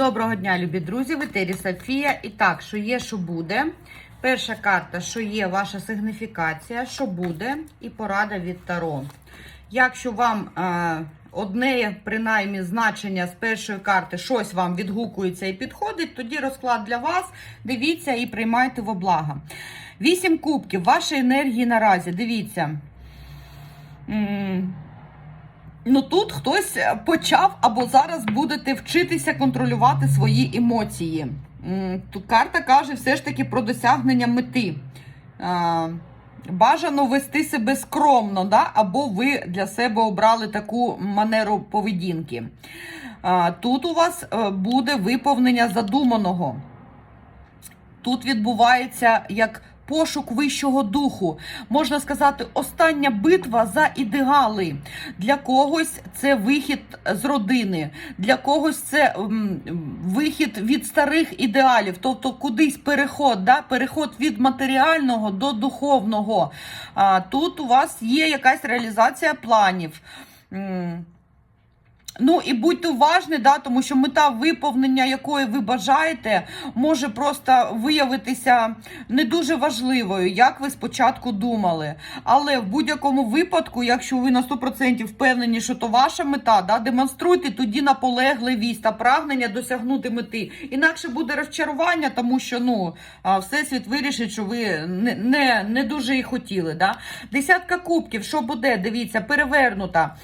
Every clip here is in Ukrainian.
Доброго дня, любі друзі! В етері Софія. І так, що є, що буде. Перша карта, що є ваша сигніфікація, що буде, і порада від Таро. Якщо вам е, одне, принаймні, значення з першої карти щось вам відгукується і підходить, тоді розклад для вас. Дивіться і приймайте в облага. Вісім кубків вашої енергії наразі. Дивіться. Ну тут хтось почав або зараз будете вчитися контролювати свої емоції. Тут карта каже все ж таки про досягнення мети. Бажано вести себе скромно, да? або ви для себе обрали таку манеру поведінки. Тут у вас е, буде виповнення задуманого. Тут відбувається як пошук вищого духу. Можна сказати, остання битва за ідеали. Для когось це вихід з родини, для когось це вихід від старих ідеалів, тобто кудись переход, да? переход від матеріального до духовного. А, тут у вас є якась реалізація планів. Ну і будьте уважні, да, тому що мета виповнення якої ви бажаєте, може просто виявитися не дуже важливою, як ви спочатку думали. Але в будь-якому випадку, якщо ви на 100% впевнені, що то ваша мета, да, демонструйте тоді наполегливість та прагнення досягнути мети. Інакше буде розчарування, тому що ну всесвіт вирішить, що ви не, не, не дуже і хотіли. Да? Десятка кубків, що буде? Дивіться, перевернута.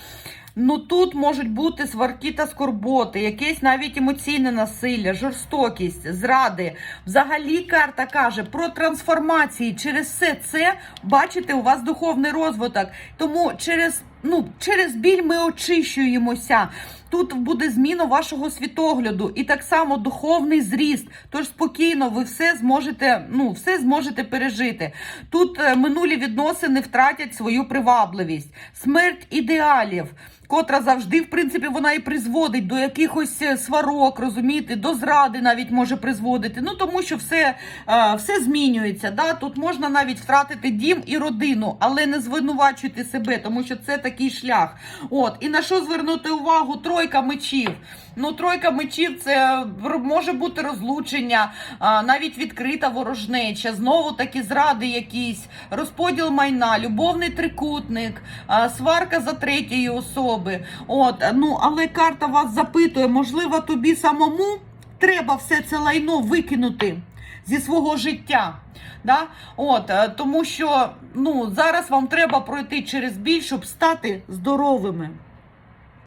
Ну тут можуть бути сварки та скорботи, якесь навіть емоційне насилля, жорстокість, зради. Взагалі карта каже про трансформації. Через все це бачите, у вас духовний розвиток. Тому через ну через біль ми очищуємося. Тут буде зміна вашого світогляду і так само духовний зріст. Тож спокійно ви все зможете, ну все зможете пережити. Тут е, минулі відносини втратять свою привабливість, смерть ідеалів. Котра завжди, в принципі, вона і призводить до якихось е, сварок, розумієте, до зради навіть може призводити. Ну тому що все, е, все змінюється. Да? Тут можна навіть втратити дім і родину, але не звинувачуйте себе, тому що це такий шлях. От і на що звернути увагу? Тройка мечів. Ну, тройка мечів це може бути розлучення, навіть відкрита ворожнеча, знову такі зради, якісь розподіл майна, любовний трикутник, сварка за третьої особи. От, ну але карта вас запитує, можливо, тобі самому треба все це лайно викинути зі свого життя. Да? От, е, тому що ну, зараз вам треба пройти через біль, щоб стати здоровими.